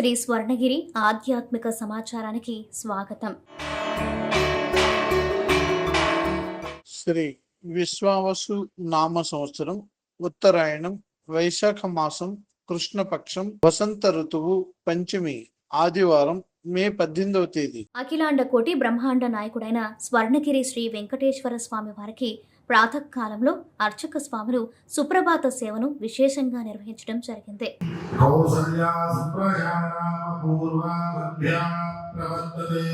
శ్రీ స్వర్ణగిరి ఆధ్యాత్మిక సమాచారానికి స్వాగతం. శ్రీ విశ్వావసు నామ సంవత్సరం ఉత్తరాయణం వైశాఖ మాసం కృష్ణపక్షం వసంత ఋతువు పంచమి ఆదివారం మే పద్దెనిమిదవ తేదీ. అఖిలాండ కోటి బ్రహ్మాండ నాయకుడైన స్వర్ణగిరి శ్రీ వెంకటేశ్వర స్వామి వారికి ప్రాతకాలంలో అర్చక స్వాములు సుప్రభాత సేవను విశేషంగా నిర్వహించడం జరిగింది. ప్రవర్తతే.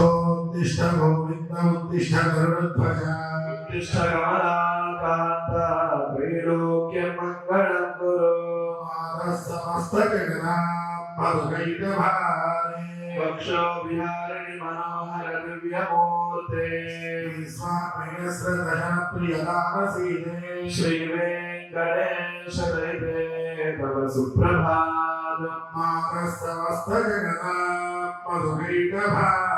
ఉత్తిష్టోత్తిష్ట గోవింద ఉత్తిష్ట గరుడధ్వజ త్రైలోక్యమంగళం గురు మాతః సమస్త జగనా మరుగైట భారే వక్షో విహారిణి మనోహర దివ్యమూర్తే విశ్వామిశ్ర ప్రియదానసీతే శ్రీ వెంకటేశ దైవే తవ సుప్రభాతం మాతః సమస్త జగనా మరుగైట భారే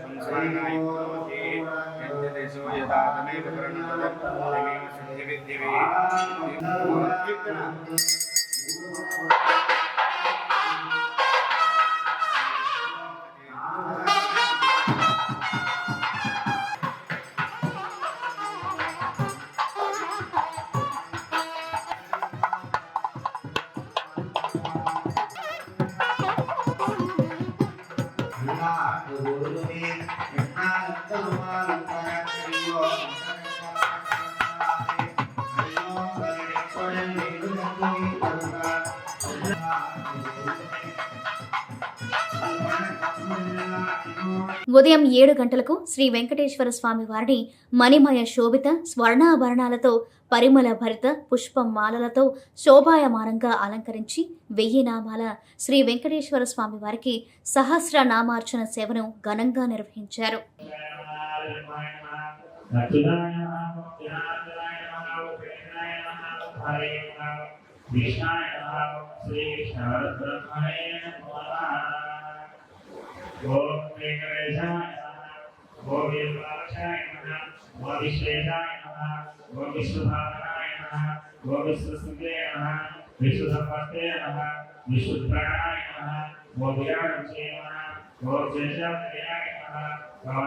संसाराय भवति यद्यदेशो यदा तमेव करणं तदेव सञ्जविद्यवे ఉదయం ఏడు గంటలకు శ్రీ వెంకటేశ్వర స్వామి వారిని మణిమయ శోభిత స్వర్ణాభరణాలతో పరిమళ భరిత పుష్పం మాలలతో శోభాయమానంగా అలంకరించి వెయ్యి నామాల శ్రీ వెంకటేశ్వర స్వామి వారికి సహస్ర నామార్చన సేవను ఘనంగా నిర్వహించారు. ఓం వెంకటేశాయ నమః ఓం వీరభద్రాయ నమః ఓం విశ్వేశాయ నమః ఓం విష్ణుభావనాయ నమః ఓం విశ్వసుదే నమః విష్ణుసంపత్తే నమః విష్ణుప్రాణాయ నమః ఓం విరాజే నమః ఓం శేషాయ నమః ఓం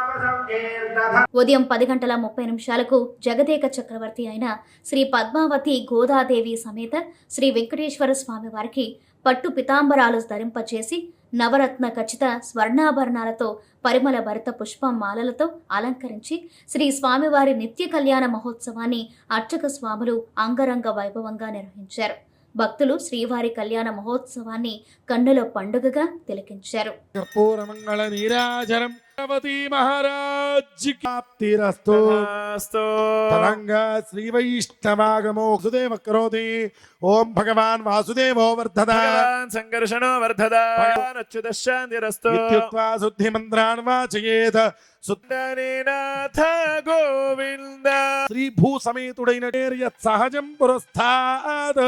ఉదయం పది గంటల ముప్పై నిమిషాలకు జగదేక చక్రవర్తి అయిన శ్రీ పద్మావతి గోదాదేవి సమేత శ్రీ వెంకటేశ్వర స్వామి వారికి పట్టు పితాంబరాలు ధరింపచేసి నవరత్న ఖచ్చిత స్వర్ణాభరణాలతో పరిమళ భరిత పుష్పం మాలలతో అలంకరించి శ్రీ స్వామివారి నిత్య కళ్యాణ మహోత్సవాన్ని అర్చక స్వాములు అంగరంగ వైభవంగా నిర్వహించారు. భక్తులు శ్రీవారి కళ్యాణ మహోత్సవాన్ని కన్నుల పండుగగా తిలకించారు. భగవతి మహారాజ్ ప్రాప్తిరస్తు. తరంగా శ్రీ వైష్ణవాగమో సుదేవ కరోతి. ఓం భగవాన్ వాసుదేవో వర్ధత సంఘర్షణో వర్ధద. భగవాన్ అచ్యుతశాంతిరస్తు ఇత్యుక్త్వా శుద్ధి మంత్రాన్ వాచయేత్. నాథ గోవింద. శ్రీ భూ సమేతుడైన సహజం పురస్థాత్.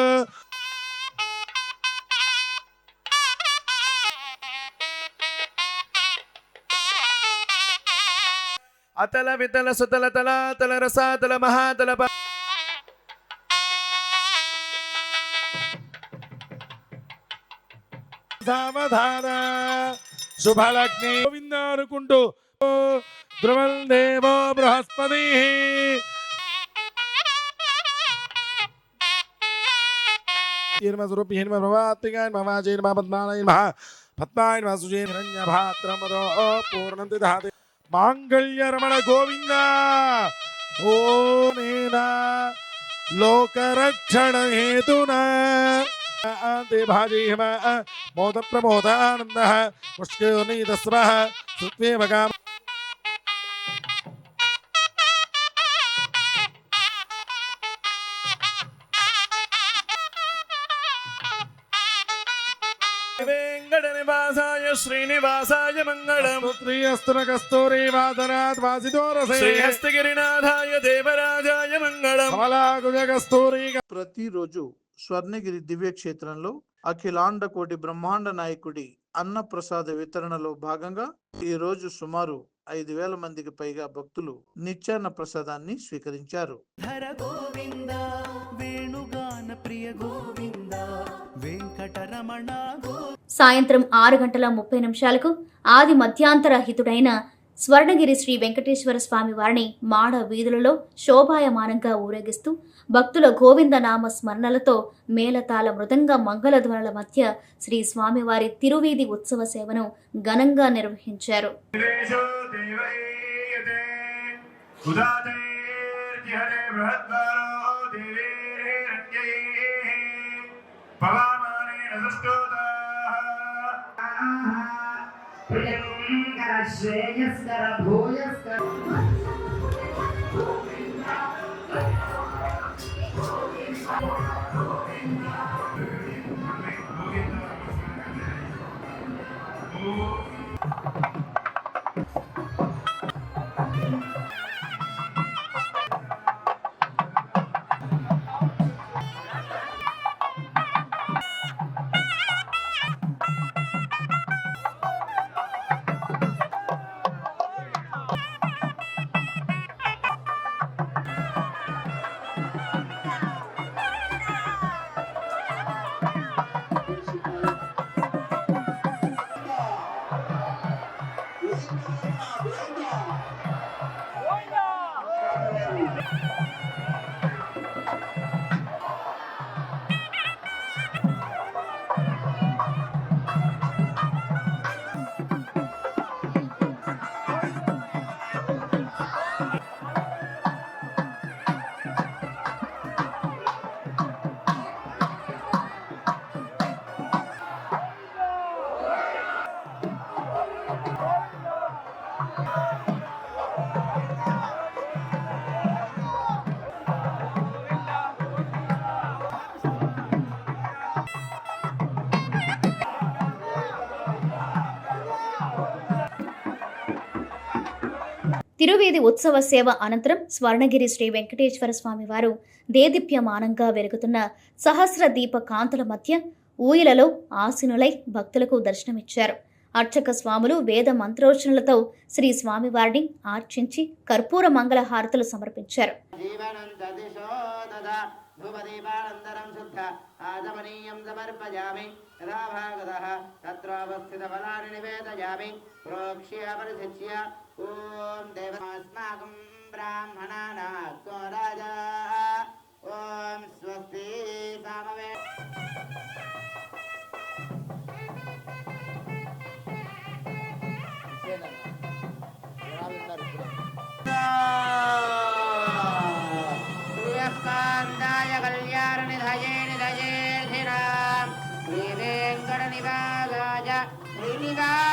అతల వితల సుతల తల తల రసాతల మహాతల ప- సావధాన శుభలగ్ని గోవింద అనుకుంటూ ధ్రువల్ దేవో బృహస్పతి. స్వరూపి హిమ ప్రభాతిగా మవాజై నమ పద్మాలయ నమ పద్మాయ నమ సుజే హిరణ్య భాత్రమదో मांगल्य रमण गोविंद। ओ मेना लोक रक्षण हेतु भाजी मोद प्रमोद आनंद मुष्के स्व सुव काम శ్రీనివాసాయ మంగళం. స్త్రీయస్తున కస్తూరి రసే శ్రీహస్తగిరినాథాయ దేవరాజాయ మంగళం. కమలాకుజ కస్తూరి ప్రతిరోజు స్వర్ణగిరి దివ్యక్షేత్రంలో అఖిలాండ కోటి బ్రహ్మాండ నాయకుడి అన్న ప్రసాద వితరణలో భాగంగా ఈ రోజు సుమారు ఐదు వేల మందికి పైగా భక్తులు నిత్యాన్న ప్రసాదాన్ని స్వీకరించారు. ధర గోవింద వేణుగాన ప్రియ గోవింద వెంకటరమణ గో సాయంత్రం ఆరు గంటల ముప్పై నిమిషాలకు ఆది మధ్యాంతరహితుడైన స్వర్ణగిరి శ్రీ వెంకటేశ్వర స్వామి వారిని మాడ వీధులలో శోభాయమానంగా ఊరేగిస్తూ భక్తుల గోవింద నామ స్మరణలతో మేళతాళ మృదంగ మంగళధ్వనుల మధ్య శ్రీ స్వామివారి తిరువీధి ఉత్సవ సేవను ఘనంగా నిర్వహించారు. దేశో Скарашеня, Скарабоя, Скарабоя. 보인다! తిరువేది ఉత్సవ సేవ అనంతరం స్వర్ణగిరి శ్రీ వెంకటేశ్వర స్వామి వారు దేదీప్యమానంగా వెలుగుతున్న సహస్ర దీప కాంతుల మధ్య ఊయలలో ఆసీనులై భక్తులకు దర్శనమిచ్చారు. అర్చక స్వాములు వేద మంత్రోచనలతో శ్రీ స్వామివారిని ఆర్చించి కర్పూర మంగళ హారతులు సమర్పించారు జీవనం దదిశో దదా ధూపదీపానందరం శుద్ధ ఆదమనీయం సమర్పయామి యథా భాగతః తత్రావస్థిత ఫలాని నివేదయామి ప్రోక్ష్య పరిశిచ్య ఓం దేవస్మాకం బ్రాహ్మణానాత్మో శ్రీవేంకటనివాసాయ శ్రీనివాసాయ